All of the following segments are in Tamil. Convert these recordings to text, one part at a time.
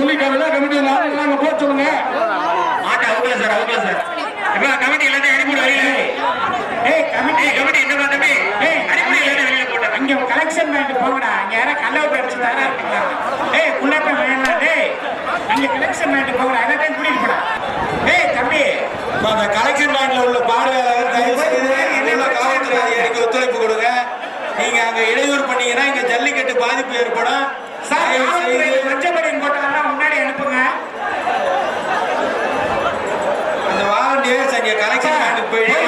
சொல்லிட்டாங்களா கமிட்டி நாங்க போக சொல்லுங்க. மாட்டை அவுக்கல சார் அவுக்கல சார். இப்ப கமிட்டி எல்லாத்தையும் அனுப்பிவிட வெளியில ஏய் கமிட்டி கமிட்டி என்ன தம்பி? ஏய் அனுப்பிவிட எல்லாத்தையும் வெளியில போட்டேன் அங்க கலெக்ஷன் பண்ணிட்டு போங்கடா. அங்க யாரா கல்ல விட்டு அடிச்சு தரா இருக்கீங்களா ஏய் வேணாம் டேய். அங்க கலெக்ஷன் பண்ணிட்டு போங்கடா. எல்லாத்தையும் கூட்டிட்டு போடா. ஏய் தம்பி. அந்த கலெக்ஷன் லைன்ல உள்ள பார்வையாளர் தயவு செய்து காவல்துறை அதிகாரிக்கு ஒத்துழைப்பு கொடுங்க. நீங்க அங்க இடையூறு பண்ணீங்கன்னா இங்க ஜல்லிக்கட்டு பாதிப்பு ஏற்படும். சார் தயவு காவல்துறை செய்து பஞ்சப்படியின் போட்டதெல்லாம் முன்னாடி அனுப்புங்க அந்த வாலண்டியர்ஸ் அங்க கலெக்ஷன்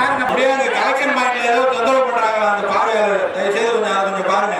பாருங்க முடியாது கலெக்ஷன் பாருங்க ஏதோ தொந்தரவு பண்றாங்க அந்த பார்வையாளர் தயவுசெய்து கொஞ்சம் பாருங்க.